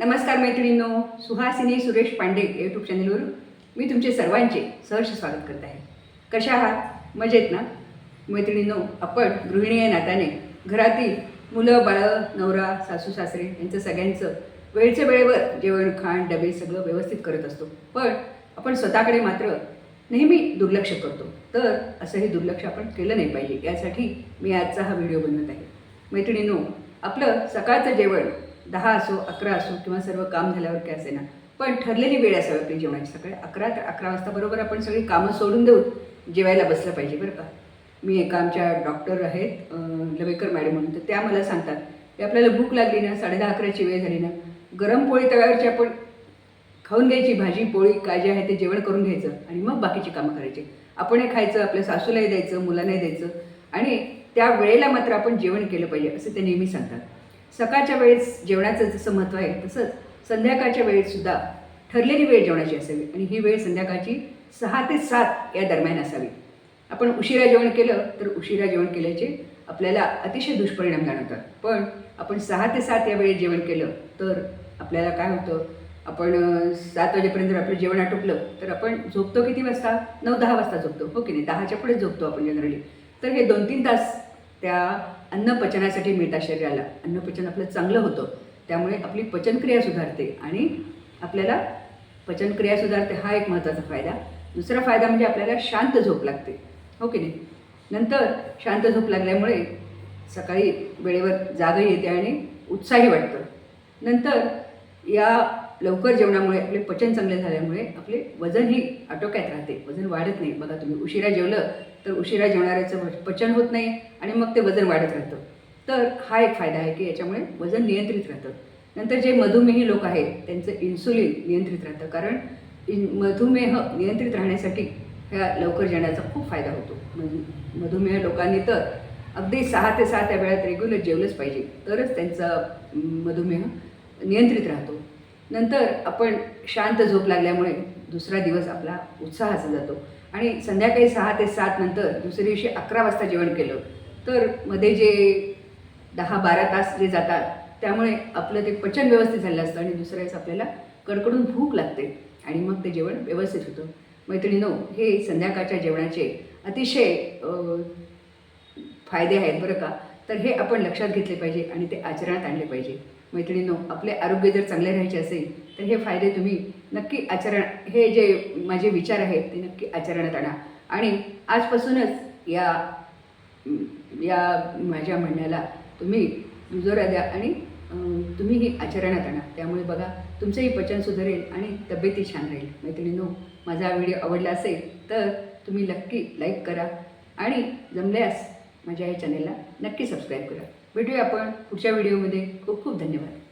नमस्कार मैत्रिणींनो सुहासिनी सुरेश पांडे यूट्यूब चॅनलवर मी तुमचे सर्वांचे सहर्ष स्वागत करत आहे. कशा आहात? मजेत ना? मैत्रिणींनो आपण गृहिणी या नात्याने. घरातील मुलं बाळं नवरा सासू सासरे यांचं सगळ्यांचं वेळच्या वेळेवर जेवण खाण डबे सगळं व्यवस्थित करत असतो. पण आपण स्वतःकडे मात्र नेहमी दुर्लक्ष करतो. तर असं हे दुर्लक्ष आपण केलं नाही पाहिजे. यासाठी मी आजचा हा व्हिडिओ बनवत आहे. मैत्रिणींनो आपलं सकाळचं जेवण दहा असो अकरा असो किंवा सर्व काम झाल्यावर काय असे ना पण ठरलेली वेळ असावी आपली जेवणाची. सकाळी अकरा ते अकरा वाजता बरोबर आपण सगळी कामं सोडून देऊन जेवायला बसलं पाहिजे बरं का. मी एका आमच्या डॉक्टर आहेत लवेकर मॅडम म्हणून. तर त्या मला सांगतात की आपल्याला भूक लागली ना साडे दहा अकराची वेळ झाली ना. गरम पोळी तव्यावरची आपण खाऊन घ्यायची भाजी पोळी काय जे आहे ते जेवण करून घ्यायचं आणि मग बाकीची कामं करायची. आपणही खायचं आपल्या सासूलाही द्यायचं मुलांनाही द्यायचं आणि त्या वेळेला मात्र आपण जेवण केलं पाहिजे असं ते नेहमी सांगतात. सकाळच्या वेळेस जेवणाचं जसं महत्त्व आहे तसंच संध्याकाळच्या वेळेतसुद्धा ठरलेली वेळ जेवणाची असावी. आणि ही वेळ संध्याकाळची सहा ते सात या दरम्यान असावी. आपण उशिरा जेवण केलं तर उशिरा जेवण केल्याचे आपल्याला अतिशय दुष्परिणाम जाणवतात. पण आपण सहा ते सात या वेळेत जेवण केलं तर आपल्याला काय होतं? आपण सात वाजेपर्यंत जर आपलं जेवण आटोपलं तर आपण झोपतो किती वाजता? नऊ दहा वाजता झोपतो. हो की नाही? दहाच्या पुढे झोपतो आपण जनरली तर हे दोन तीन तास त्या अन्न पचनासाठी मिळतात शरीराला. अन्नपचन आपलं चांगलं होतं. त्यामुळे आपली पचनक्रिया सुधारते आणि आपल्याला पचनक्रिया सुधारते हा एक महत्त्वाचा फायदा. दुसरा फायदा म्हणजे आपल्याला शांत झोप लागते. हो की नाही? नंतर शांत झोप लागल्यामुळे सकाळी वेळेवर जागही येते आणि उत्साही वाटतं. नंतर या लवकर जेवणामुळे आपले पचन चांगले झाल्यामुळे आपले वजनही आटोक्यात राहते. वजन वाढत नाही. बघा तुम्ही उशिरा जेवलं तर उशिरा जेवणाऱ्याचं पचन होत नाही आणि मग ते वजन वाढत राहतं. तर हा एक फायदा आहे की याच्यामुळे वजन नियंत्रित राहतं. नंतर जे मधुमेही लोक आहेत त्यांचं इन्सुलिन नियंत्रित राहतं. कारण इन मधुमेह नियंत्रित राहण्यासाठी ह्या लवकर जेवणाचा खूप फायदा होतो. मधुमेह लोकांनी तर अगदी सहा ते सात या वेळात रेग्युलर जेवलंच पाहिजे. तरच त्यांचा मधुमेह नियंत्रित राहतो. नंतर आपण शांत झोप लागल्यामुळे दुसरा दिवस आपला उत्साहाचा जातो. आणि संध्याकाळी सहा ते सात नंतर दुसऱ्या दिवशी अकरा वाजता जेवण केलं तर मध्ये जे दहा बारा तास जे जातात त्यामुळे आपलं ते पचन व्यवस्थित झालेलं असतं आणि दुसऱ्या वेळेस आपल्याला कडकडून भूक लागते आणि मग ते जेवण व्यवस्थित होतं. मैत्रिणीनो हे संध्याकाळच्या जेवणाचे अतिशय फायदे आहेत बरं का? तर हे आपण लक्षात घेतले पाहिजे आणि ते आचरणात आणले पाहिजे. मैत्रिणींनो आपले आरोग्य जर चांगले राहायचे असेल तर हे फायदे तुम्ही नक्की आचरण हे जे माझे विचार आहेत ते नक्की आचरणात आणा. आणि आजपासूनच या या माझ्या म्हणण्याला तुम्ही दुजोरा द्या आणि तुम्ही तुम्हीही आचरणात आणा. त्यामुळे बघा तुमचंही पचन सुधारेल आणि तब्येतही छान राहील. मैत्रिणींनो माझा व्हिडिओ आवडला असेल तर तुम्ही नक्की लाईक करा. आणि जमल्यास माझ्या या चॅनेलला नक्की सबस्क्राईब करा. भेटूया आपण पुढच्या व्हिडिओमध्ये खूप खूप धन्यवाद.